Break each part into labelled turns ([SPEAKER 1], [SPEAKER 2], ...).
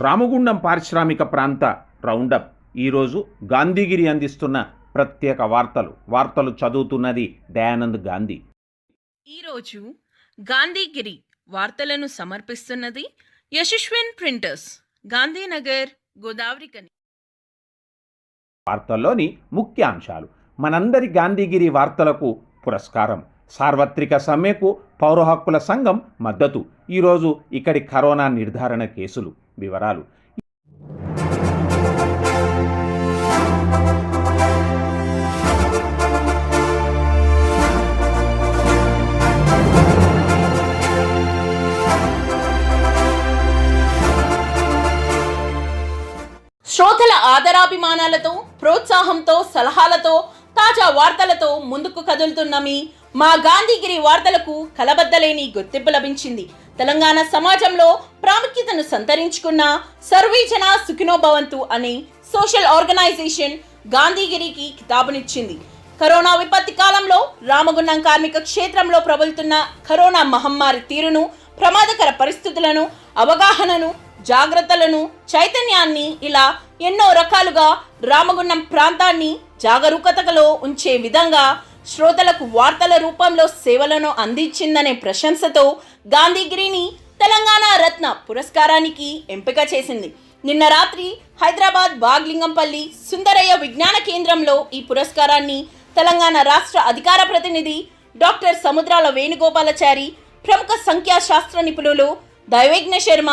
[SPEAKER 1] రామగుండం పారిశ్రామిక ప్రాంత రౌండప్. ఈరోజు గాంధీగిరి అందిస్తున్న ప్రత్యేక వార్తలు. వార్తలు చదువుతున్నది దయానంద్ గాంధీ.
[SPEAKER 2] ఈరోజు గాంధీగిరి వార్తలను సమర్పిస్తున్నది యశస్విన్ ప్రింటర్స్ గాంధీనగర్ గోదావరికని
[SPEAKER 1] వార్తల్లోని ముఖ్యాంశాలు మనందరి గాంధీగిరి వార్తలకు పురస్కారం. సార్వత్రిక సమ్మెకు పౌర హక్కుల సంఘం మద్దతు. ఈరోజు ఇక్కడి కరోనా నిర్ధారణ కేసులు. వివరాలు.
[SPEAKER 2] శ్రోతల ఆదరాభిమానాలతో ప్రోత్సాహంతో సలహాలతో తాజా వార్తలతో ముందుకు కదులుతున్న మీ మా గాంధీగిరి వార్తలకు కలబద్దలేని గుర్తింపు లభించింది. తెలంగాణ సమాజంలో ప్రాముఖ్యతను సంతరించుకున్న సర్వీజన సుఖినోభవంతు అనే సోషల్ ఆర్గనైజేషన్ గాంధీగిరికి కితాబునిచ్చింది. కరోనా విపత్తి కాలంలో రామగుండం కార్మిక క్షేత్రంలో ప్రబలుతున్న కరోనా మహమ్మారి తీరును ప్రమాదకర పరిస్థితులను అవగాహనను జాగ్రత్తలను చైతన్యాన్ని ఇలా ఎన్నో రకాలుగా రామగుండం ప్రాంతాన్ని జాగరూకతలో ఉంచే విధంగా శ్రోతలకు వార్తల రూపంలో సేవలను అందించిందనే ప్రశంసతో గాంధీగిరిని తెలంగాణ రత్న పురస్కారానికి ఎంపిక చేసింది. నిన్న రాత్రి హైదరాబాద్ బాగ్లింగంపల్లి సుందరయ్య విజ్ఞాన కేంద్రంలో ఈ పురస్కారాన్ని తెలంగాణ రాష్ట్ర అధికార ప్రతినిధి డాక్టర్ సముద్రాల వేణుగోపాలచారి ప్రముఖ సంఖ్యాశాస్త్ర నిపుణులు దైవజ్ఞ శర్మ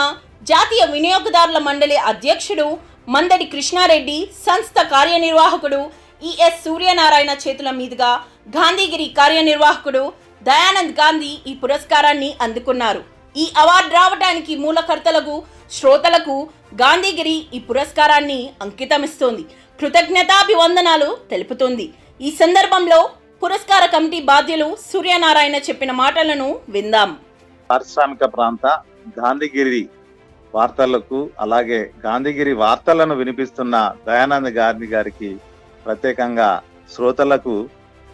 [SPEAKER 2] జాతీయ వినియోగదారుల మండలి అధ్యక్షుడు మందడి కృష్ణారెడ్డి సంస్థ కార్యనిర్వాహకుడు ఈఎస్ సూర్యనారాయణ చేతుల మీదుగా గాంధీగిరి కార్యనిర్వాహకుడు దయానంద్ గాంధీ ఈ పురస్కారాన్ని అందుకున్నారు. ఈ అవార్డు రావడానికి మూలకర్తలకు శ్రోతలకు గాంధీగిరి ఈ పురస్కారాన్ని అంకితమిస్తోంది. కృతజ్ఞతాభివందనాలు తెలుపుతుంది. ఈ సందర్భంలో పురస్కార కమిటీ బాధ్యులు సూర్యనారాయణ చెప్పిన మాటలను విందాం.
[SPEAKER 3] పారిశ్రామిక ప్రాంత గాంధీగిరి వార్తలకు అలాగే గాంధీగిరి వార్తలను వినిపిస్తున్న దయానంద్ గాంధీ గారికి ప్రత్యేకంగా శ్రోతలకు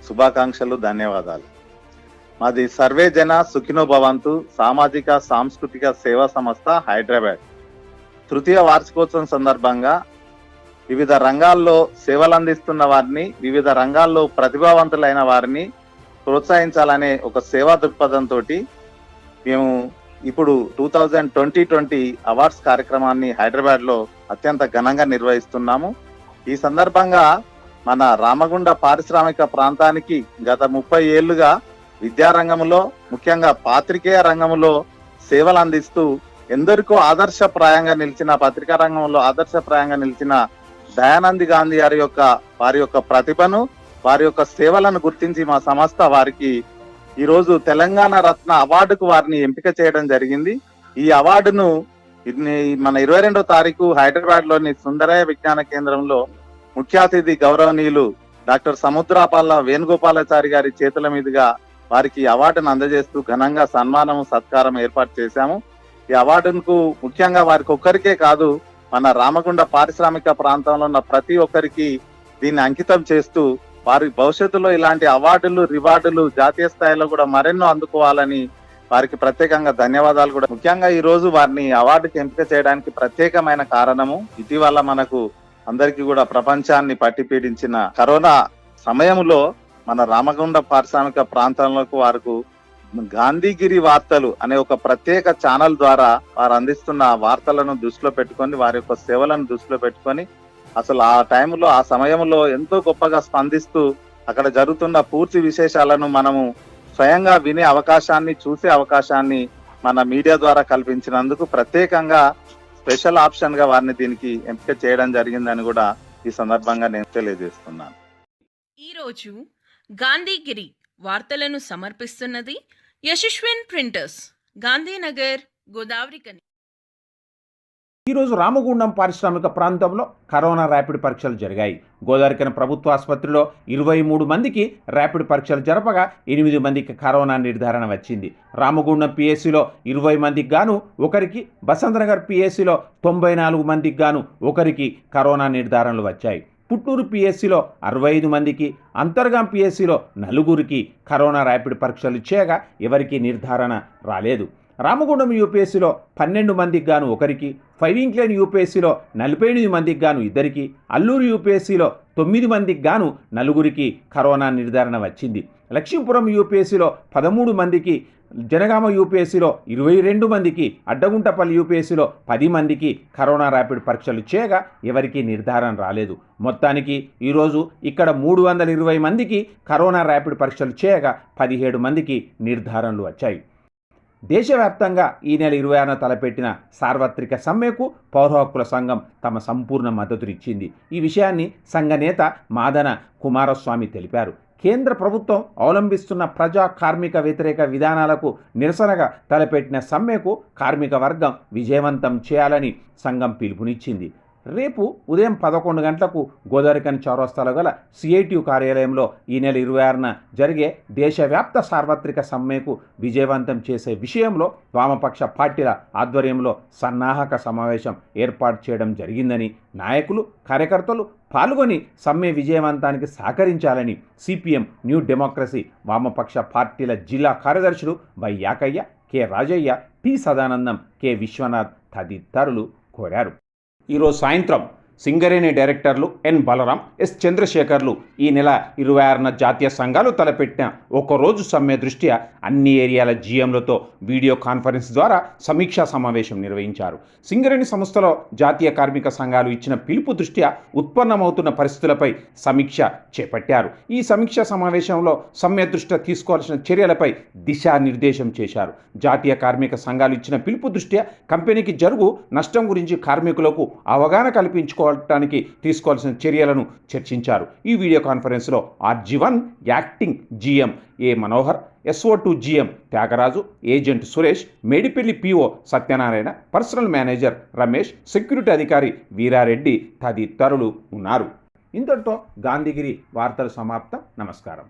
[SPEAKER 3] శుభాకాంక్షలు ధన్యవాదాలు. మాది సర్వే జన సుఖినో భవంతు సామాజిక సాంస్కృతిక సేవా సంస్థ హైదరాబాద్. తృతీయ వార్షికోత్సవం సందర్భంగా వివిధ రంగాల్లో సేవలు అందిస్తున్న వారిని వివిధ రంగాల్లో ప్రతిభావంతులైన వారిని ప్రోత్సహించాలనే ఒక సేవా దృక్పథంతో మేము ఇప్పుడు two thousand twenty twenty awards కార్యక్రమాన్ని హైదరాబాద్లో అత్యంత ఘనంగా నిర్వహిస్తున్నాము. ఈ సందర్భంగా మన రామగుండ పారిశ్రామిక ప్రాంతానికి గత ముప్పై ఏళ్ళుగా విద్యారంగంలో ముఖ్యంగా పాత్రికేయ రంగంలో సేవలు అందిస్తూ ఎందరికో ఆదర్శప్రాయంగా నిలిచిన పత్రికా రంగంలో ఆదర్శప్రాయంగా నిలిచిన దయానంద్ గాంధీ గారి యొక్క వారి యొక్క ప్రతిభను వారి యొక్క సేవలను గుర్తించి మా సంస్థ వారికి ఈరోజు తెలంగాణ రత్న అవార్డుకు వారిని ఎంపిక చేయడం జరిగింది. ఈ అవార్డును మన ఇరవై రెండో తారీఖు హైదరాబాద్లోని సుందరయ్య విజ్ఞాన కేంద్రంలో ముఖ్య అతిథి గౌరవనీయులు డాక్టర్ సముద్రాపాల వేణుగోపాలాచారి గారి చేతుల మీదుగా వారికి అవార్డును అందజేస్తూ ఘనంగా సన్మానం సత్కారం ఏర్పాటు చేశాము. ఈ అవార్డుకు ముఖ్యంగా వారికి ఒక్కరికే కాదు మన రామగుండ పారిశ్రామిక ప్రాంతంలో ఉన్న ప్రతి ఒక్కరికి దీన్ని అంకితం చేస్తూ వారి భవిష్యత్తులో ఇలాంటి అవార్డులు రివార్డులు జాతీయ స్థాయిలో కూడా మరెన్నో అందుకోవాలని వారికి ప్రత్యేకంగా ధన్యవాదాలు కూడా. ముఖ్యంగా ఈ రోజు వారిని అవార్డుకి ఎంపిక చేయడానికి ప్రత్యేకమైన కారణము ఇటీవల మనకు అందరికీ కూడా ప్రపంచాన్ని పట్టి పీడించిన కరోనా సమయంలో మన రామగుండ పారిశ్రామిక ప్రాంతాలకు వారికి గాంధీగిరి వార్తలు అనే ఒక ప్రత్యేక ఛానల్ ద్వారా వారు అందిస్తున్న వార్తలను దృష్టిలో పెట్టుకొని వారి యొక్క సేవలను దృష్టిలో పెట్టుకొని అసలు ఆ టైంలో ఆ సమయంలో ఎంతో గొప్పగా స్పందిస్తూ అక్కడ జరుగుతున్న పూర్తి విశేషాలను మనము స్వయంగా వినే అవకాశాన్ని చూసే అవకాశాన్ని మన మీడియా ద్వారా కల్పించినందుకు ప్రత్యేకంగా స్పెషల్ ఆప్షన్గా వారిని దీనికి ఎంపిక చేయడం జరిగిందని కూడా ఈ సందర్భంగా నేను తెలియజేస్తున్నాను.
[SPEAKER 2] ఈరోజు గాంధీగిరి వార్తలను సమర్పిస్తున్నది యశస్విన్ ప్రింటర్స్ గాంధీనగర్ గోదావరి కని.
[SPEAKER 1] ఈరోజు రామగుండం పారిశ్రామిక ప్రాంతంలో కరోనా ర్యాపిడ్ పరీక్షలు జరిగాయి. గోదావరికన ప్రభుత్వ ఆసుపత్రిలో ఇరవై మూడు మందికి ర్యాపిడ్ పరీక్షలు జరపగా ఎనిమిది మందికి కరోనా నిర్ధారణ వచ్చింది. రామగుండం పిఎస్సిలో ఇరవై మందికి గాను ఒకరికి బసంతనగర్ పిఎస్సిలో తొంభై నాలుగు మందికి గాను ఒకరికి కరోనా నిర్ధారణలు వచ్చాయి. పుట్టూరు పిఎస్సిలో అరవై ఐదు మందికి అంతర్గాం పిఎస్సిలో నలుగురికి కరోనా ర్యాపిడ్ పరీక్షలు చేయగా ఎవరికీ నిర్ధారణ రాలేదు. రామగుండం యూపీఎస్సీలో పన్నెండు మందికి గాను ఒకరికి ఫైవ్ ఇంక్లైన్ యూపీఎస్సీలో నలభై ఎనిమిది మందికి గాను ఇద్దరికి అల్లూరు యూపీఎస్సీలో తొమ్మిది మందికి గాను నలుగురికి కరోనా నిర్ధారణ వచ్చింది. లక్ష్మీపురం యూపీఎస్సీలో పదమూడు మందికి జనగామ యూపీఎస్సీలో ఇరవై రెండు మందికి అడ్డగుంటపల్లి యూపీఎస్సీలో పది మందికి కరోనా ర్యాపిడ్ పరీక్షలు చేయగా ఎవరికీ నిర్ధారణ రాలేదు. మొత్తానికి ఈరోజు ఇక్కడ మూడు వందల ఇరవై మందికి కరోనా ర్యాపిడ్ పరీక్షలు చేయగా పదిహేడు మందికి నిర్ధారణలు వచ్చాయి. దేశవ్యాప్తంగా ఈ నెల ఇరవై ఆరున తలపెట్టిన సార్వత్రిక సమ్మెకు పౌరహక్కుల సంఘం తమ సంపూర్ణ మద్దతునిచ్చింది. ఈ విషయాన్ని సంఘ నేత మాదన కుమారస్వామి తెలిపారు. కేంద్ర ప్రభుత్వం అవలంబిస్తున్న ప్రజా కార్మిక వ్యతిరేక విధానాలకు నిరసనగా తలపెట్టిన సమ్మెకు కార్మిక వర్గం విజయవంతం చేయాలని సంఘం పిలుపునిచ్చింది. రేపు ఉదయం పదకొండు గంటలకు గోదావరికని చౌరస్తాలో గల సిఐటియు కార్యాలయంలో ఈ నెల ఇరవై ఆరున జరిగే దేశవ్యాప్త సార్వత్రిక సమ్మెకు విజయవంతం చేసే విషయంలో వామపక్ష పార్టీల ఆధ్వర్యంలో సన్నాహక సమావేశం ఏర్పాటు చేయడం జరిగిందని నాయకులు కార్యకర్తలు పాల్గొని సమ్మె విజయవంతానికి సహకరించాలని సిపిఎం న్యూ డెమోక్రసీ వామపక్ష పార్టీల జిల్లా కార్యదర్శులు Y Yakaiah K Rajaiah P Sadanandam K Vishwanath తదితరులు కోరారు. ఈరోజు సాయంత్రం సింగరేణి డైరెక్టర్లు ఎన్ బలరాం ఎస్ చంద్రశేఖర్లు ఈ నెల ఇరవై ఆరున జాతీయ సంఘాలు తలపెట్టిన ఒకరోజు సమ్మె దృష్ట్యా అన్ని ఏరియాల జీఎంలతో వీడియో కాన్ఫరెన్స్ ద్వారా సమీక్షా సమావేశం నిర్వహించారు. సింగరేణి సంస్థలో జాతీయ కార్మిక సంఘాలు ఇచ్చిన పిలుపు దృష్ట్యా ఉత్పన్నమవుతున్న పరిస్థితులపై సమీక్ష చేపట్టారు. ఈ సమీక్షా సమావేశంలో సమ్మె దృష్ట్యా తీసుకోవాల్సిన చర్యలపై దిశానిర్దేశం చేశారు. జాతీయ కార్మిక సంఘాలు ఇచ్చిన పిలుపు దృష్ట్యా కంపెనీకి జరుగు నష్టం గురించి కార్మికులకు అవగాహన కల్పించుకో తీసుకోవటానికి తీసుకోవాల్సిన చర్యలను చర్చించారు. ఈ వీడియో కాన్ఫరెన్స్లో RG one acting GM A Manohar SO two GM Thyagaraju agent Suresh Medipalli PO Satyanarayana personal manager Ramesh security అధికారి వీరారెడ్డి తదితరులు ఉన్నారు. ఇంతటితో గాంధీగిరి వార్తలు సమాప్తం. నమస్కారం.